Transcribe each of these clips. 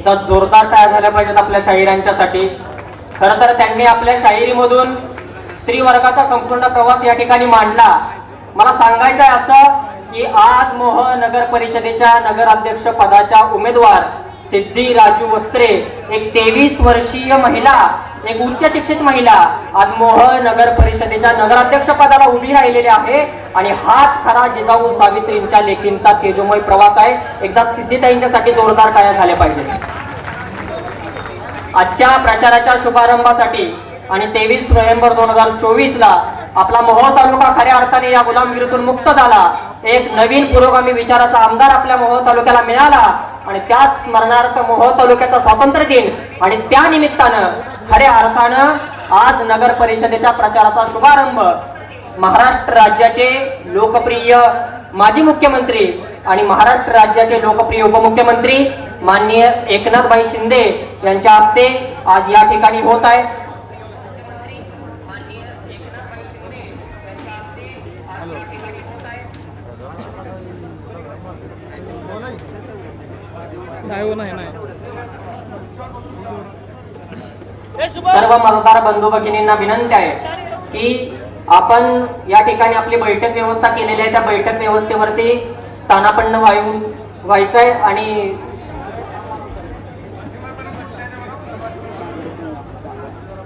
एकदा जोरदार तयार झाल्या पाहिजेत आपल्या शाहिरांच्यासाठी. खरं तर त्यांनी आपल्या शाहिरीमधून स्त्री वर्गाचा संपूर्ण प्रवास या ठिकाणी मांडला. मला सांगायचं आहे असं की आज मोह नगर परिषदेच्या नगराध्यक्ष पदाच्या उमेदवार सिद्धी राजू वस्त्रे एक तेवीस वर्षीय महिला एक उच्च शिक्षित महिला आज मोह नगर परिषदेच्या नगराध्यक्ष पदाला उभी राहिलेली आहे. आणि हाच खरा जिजाऊ सावित्रींच्या लेखींचा तेजोमय प्रवास आहे. एकदा सिद्धिताईंच्यासाठी जोरदार टाळ्या झाल्या पाहिजेत. आजच्या प्रचाराच्या शुभारंभासाठी आणि तेवीस नोव्हेंबर दोन हजार चोवीस ला आपला मोहोळ तालुका खऱ्या अर्थाने या गुलामगिरीतून मुक्त झाला. एक नवीन पुरोगामी विचाराचा आमदार आपल्या मोहोळ तालुक्याला मिळाला आणि त्याच स्मरणार्थ मोहोळ तालुक्याचा स्वातंत्र्य दिन आणि त्या निमित्तानं खऱ्या अर्थानं आज नगर परिषदेच्या प्रचाराचा शुभारंभ महाराष्ट्र राज्याचे लोकप्रिय माजी मुख्यमंत्री आणि महाराष्ट्र राज्याचे लोकप्रिय उपमुख्यमंत्री माननीय एकनाथभाई शिंदे यांच्या हस्ते आज या ठिकाणी होत आहे. सर्व मतदार बंधू भगिनींना विनंती आहे की आपण या ठिकाणी आपली बैठक व्यवस्था केलेली आहे. त्या बैठक व्यवस्थेवरती स्थानापन्न व्हायून व्हायचं आहे आणि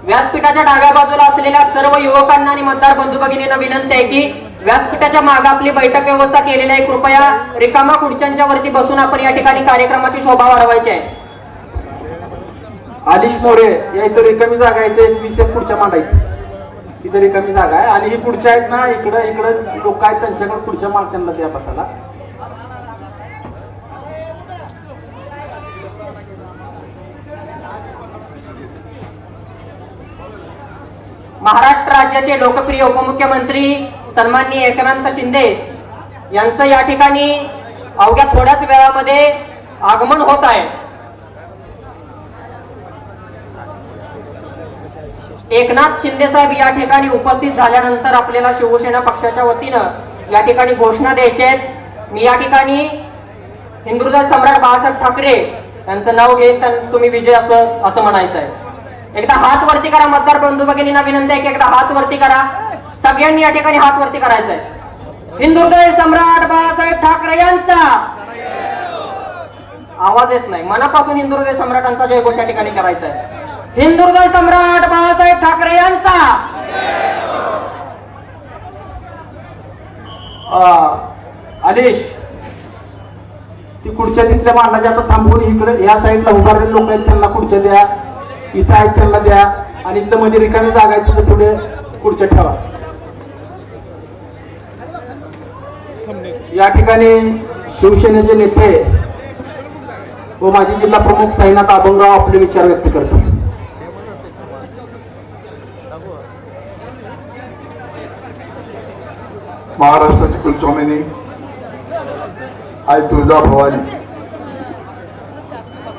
व्यासपीठाच्या डाव्या बाजूला असलेल्या सर्व युवकांना आणि मतदार बंधू भगिनींना विनंती आहे की व्यासपीठाच्या मागे आपली बैठक व्यवस्था केलेली आहे. कृपया रिकामा खुर्च्यांच्या वरती बसून आपण या ठिकाणी कार्यक्रमाची शोभा वाढवायची आहे. आलिश मोरे या इथं रिकामी जागा आहे ते विषय मांडायची. इथं रिकामी जागा आहे आणि ही पुढच्या आहेत ना इकडं इकडं लोक आहेत त्यांच्याकडे पुढच्या माणसांना द्या बसायला. महाराष्ट्र राज्याचे लोकप्रिय उपमुख्यमंत्री सन्माननीय एकनाथ शिंदे यांचं या ठिकाणी अवघ्या थोड्याच वेळामध्ये आगमन होत आहे. एकनाथ शिंदे साहेब या ठिकाणी उपस्थित झाल्यानंतर आपल्याला शिवसेना पक्षाच्या वतीनं या ठिकाणी घोषणा द्यायच्या आहेत. मी या ठिकाणी हिंदुदास सम्राट बाळासाहेब ठाकरे यांचं नाव घेत तुम्ही विजय असं असं म्हणायचं आहे. एकदा हात वरती करा मतदार बंधू भगिनींना विनंती आहे की एकदा हात वरती करा. सगळ्यांनी या ठिकाणी हात वरती करायचा आहे. हिंदुहृदय सम्राट बाळासाहेब ठाकरे यांचा आवाज येत नाही. मनापासून हिंदुदय सम्राटांचा जयघोष या ठिकाणी करायचा आहे. हिंदुहृदय सम्राट बाळासाहेब ठाकरे यांचा. आदेश ती खुर्च्या तिथल्या मांडाच्या आता थांबवून इकडे या साईडला उभारलेले लोक आहेत त्यांना खुर्च्या द्या. इथं आहेत त्यांना द्या. आणि इथलं मध्ये रिकामी जागा आहे तिथं थोडे खुर्च्या ठेवा. या ठिकाणी शिवसेनेचे नेते व माजी जिल्हा प्रमुख साईनाथ अभंगराव आपले विचार व्यक्त करतात. महाराष्ट्राची कुलस्वामिनी आई तुळजा भवानी.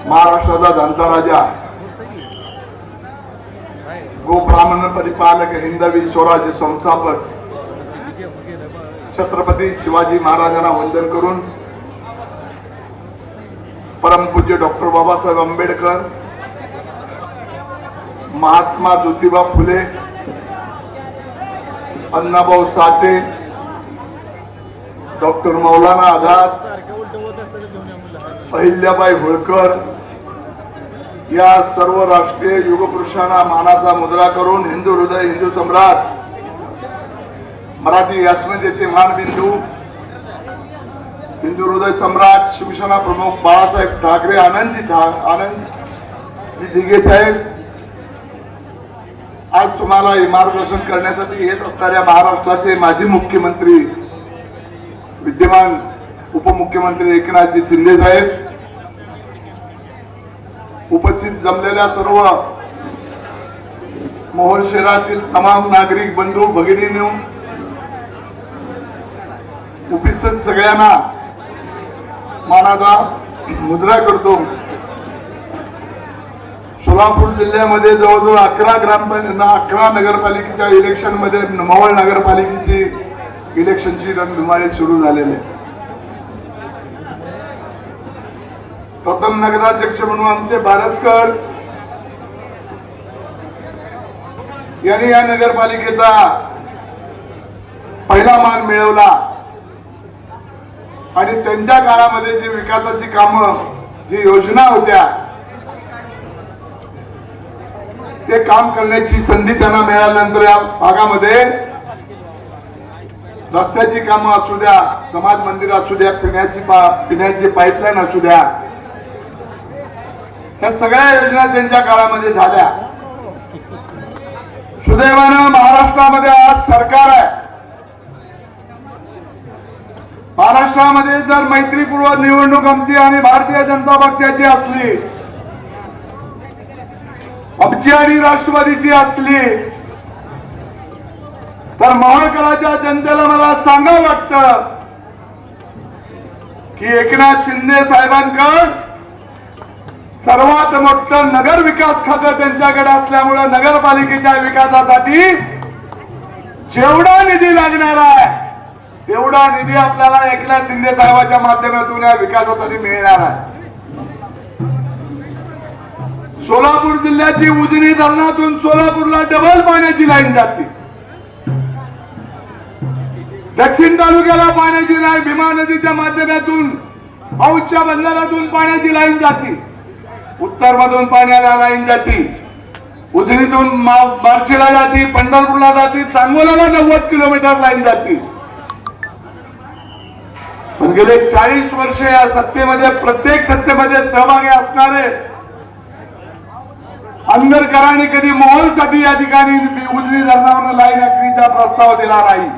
महाराष्ट्राचा जनता राजा. गोब्राह्मण परिपालक हिंदवी स्वराज्य संस्थापक छत्रपती शिवाजी महाराजांना वंदन करून परमपूज्य डॉक्टर बाबासाहेब आंबेडकर महात्मा ज्योतिबा फुले अण्णाभाऊ साठे डॉक्टर मौलाना आझाद अहिल्याबाई होळकर या सर्व राष्ट्रीय युगपुरुषांना मानाचा मुद्रा करून हिंदू हृदय हिंदू सम्राट मराठी अस्मितेचे मानबिंदू हिंदू हृदय सम्राट शिवसेना प्रमुख बाळासाहेब ठाकरे आनंदजी ठा आनंदजी दिघे साहेब. आज तुम्हाला हे मार्गदर्शन करण्यासाठी येत असणाऱ्या महाराष्ट्राचे माजी मुख्यमंत्री विद्यमान उपमुख्यमंत्री एकनाथजी शिंदे साहेब उपस्थित जमलेल्या सर्व मोहोळ शहरातील तमाम नागरिक बंधू भगिनींनो उपस्थित सगळ्यांना मानाचा मुद्रा करतो. सोलापूर जिल्ह्यामध्ये जवळजवळ अकरा ग्रामपंचायत अकरा नगरपालिकेच्या इलेक्शनमध्ये मोहोळ नगरपालिकेची इलेक्शनची रंगधुमाळी सुरू झालेली प्रथम प्रथम नगराध्यक्ष म्हणून आमचे भारतकर यांनी या नगरपालिकेचा पहिला मान मिळवला. आणि त्यांच्या काळामध्ये जी विकासाची कामं जी योजना होत्या ते काम करण्याची संधी त्यांना मिळाल्यानंतर या भागामध्ये रस्त्याची कामं असू द्या समाज मंदिर असू द्या पिण्याची पिण्याची पाईपलाईन असू द्या. ह्या सगळ्या योजना त्यांच्या काळामध्ये झाल्या. सुदैवानं महाराष्ट्रामध्ये आज सरकार आहे. महाराष्ट्रामध्ये जर मैत्रीपूर्व निवडणूक आमची आणि भारतीय जनता पक्षाची असली आमची आणि राष्ट्रवादीची असली तर महाराष्ट्राच्या जनतेला मला सांगावं लागतं की एकनाथ शिंदे साहेबांकड सर्वात मोठं नगर विकास खातं त्यांच्याकडे असल्यामुळं नगरपालिकेच्या विकासासाठी जेवढा निधी लागणार आहे तेवढा निधी आपल्याला एकनाथ शिंदे साहेबांच्या माध्यमातून या विकासासाठी मिळणार आहे. सोलापूर जिल्ह्याची उजनी धरणातून सोलापूरला डबल पाण्याची लाईन जाते. दक्षिण तालुक्याला पाण्याची लाईन भीमा नदीच्या माध्यमातून औच्या बंधारातून पाण्याची लाईन जाते. उत्तर मधून पाण्याला लाईन जाते. उजनीतून बार्शीला जाते पंढरपूरला जाते सांगोल्याला नव्वद किलोमीटर लाईन जाते. पण गेले चाळीस वर्ष या सत्तेमध्ये प्रत्येक सत्तेमध्ये सहभागी असणारे अंदरकरांनी कधी मोहोळसाठी या ठिकाणी उजनी धरणावर लाईन आखणीचा प्रस्ताव दिला नाही.